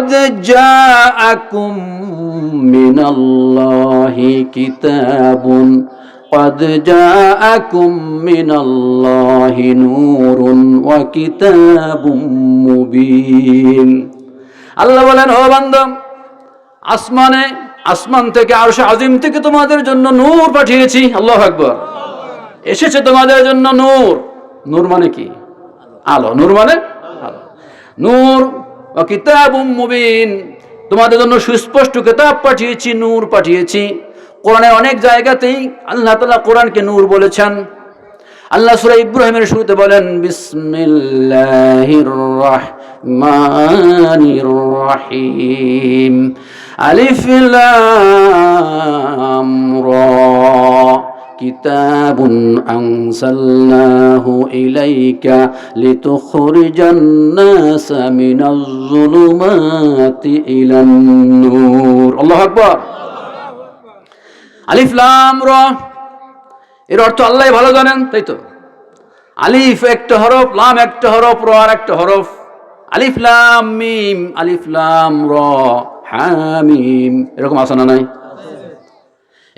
قد جاءكم من الله كتاب قد جاءكم من الله نور وكتاب مبين আল্লাহ বলেন ও বান্দা আসমানে আসমান থেকে আরশ আজিম থেকে তোমাদের জন্য নূর পাঠিয়েছি আল্লাহ আকবর এসেছে তোমাদের জন্য নূর নূর মানে কি আলো নূর মানে আলো নূর মুবিন। তোমাদের জন্য সুস্পষ্ট কিতাব পাঠিয়েছি, নূর পাঠিয়েছি। কোরআনে অনেক জায়গাতেই আল্লাহ তাআলা কোরআনকে নূর বলেছেন। আল্লাহ সূরা ইব্রাহিমের শুরুতে বলেন, বিসমিল্লাহির রহিম। আলিফ كتاب أنزلناه إليك لتخرج الناس من الظلمات إلى النور الله أكبر আলিফ লাম র এর অর্থ আল্লাহ ভালো জানেন তাই তো আলিফ একটা হরফ লাম একটা হরফ র আর একটা হরফ আলিফ লাম মিম আলিফ লাম র হামিম এরকম আছে না নাই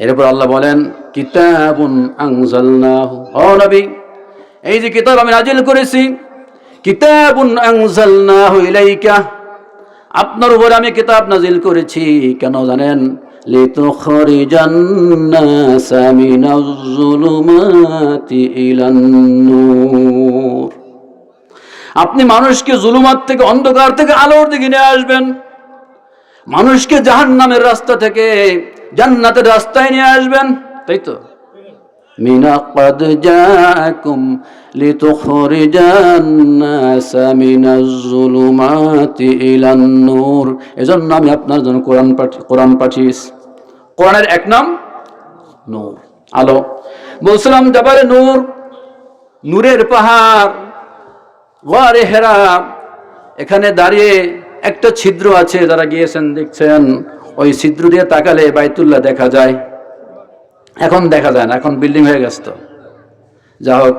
এরপর আল্লাহ বলেন, কিতাবুন আনজালনাহু। ও নবী, এই যে কিতাব আমি নাজিল করেছি, কিতাবুন আনজালনাহু ইলাইকা। আপনার উপর আমি কিতাব নাজিল করেছি, কেন জানেন? লিতুখরিজান নাসা মিনাজ জুলুমাতি ইলান নূর আপনি মানুষকে জুলুমাত থেকে, অন্ধকার থেকে, আলোর দিকে নিয়ে আসবেন। মানুষকে জাহান্নামের রাস্তা থেকে জান্নাতের রাস্তায় নিয়ে আসবেন তাই তো মিনা قد جاءكم لتخرج الناس من الظلمات إلى النور এজন্য আমি আপনার জন্য কোরআন পাঠি কোরআন পাঠিয়েছি কোরআনের এক নাম নূর আলো বলছিলাম জাবালে নূর নূরের পাহাড় ওয়ারে হেরা এখানে দাঁড়িয়ে একটা ছিদ্র আছে যারা গিয়েছেন দেখছেন ওই ছিদ্র দিয়ে তাকালে বাইতুল্লাহ দেখা যায়। এখন দেখা যায় না, এখন বিল্ডিং হয়ে গেছে তো। যা হোক,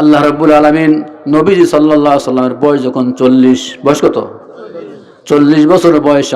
আল্লাহ রব্বুল আলমিন নবীজি সাল্লাহ সাল্লামের বয়স যখন চল্লিশ, বয়স কত? চল্লিশ বছর বয়স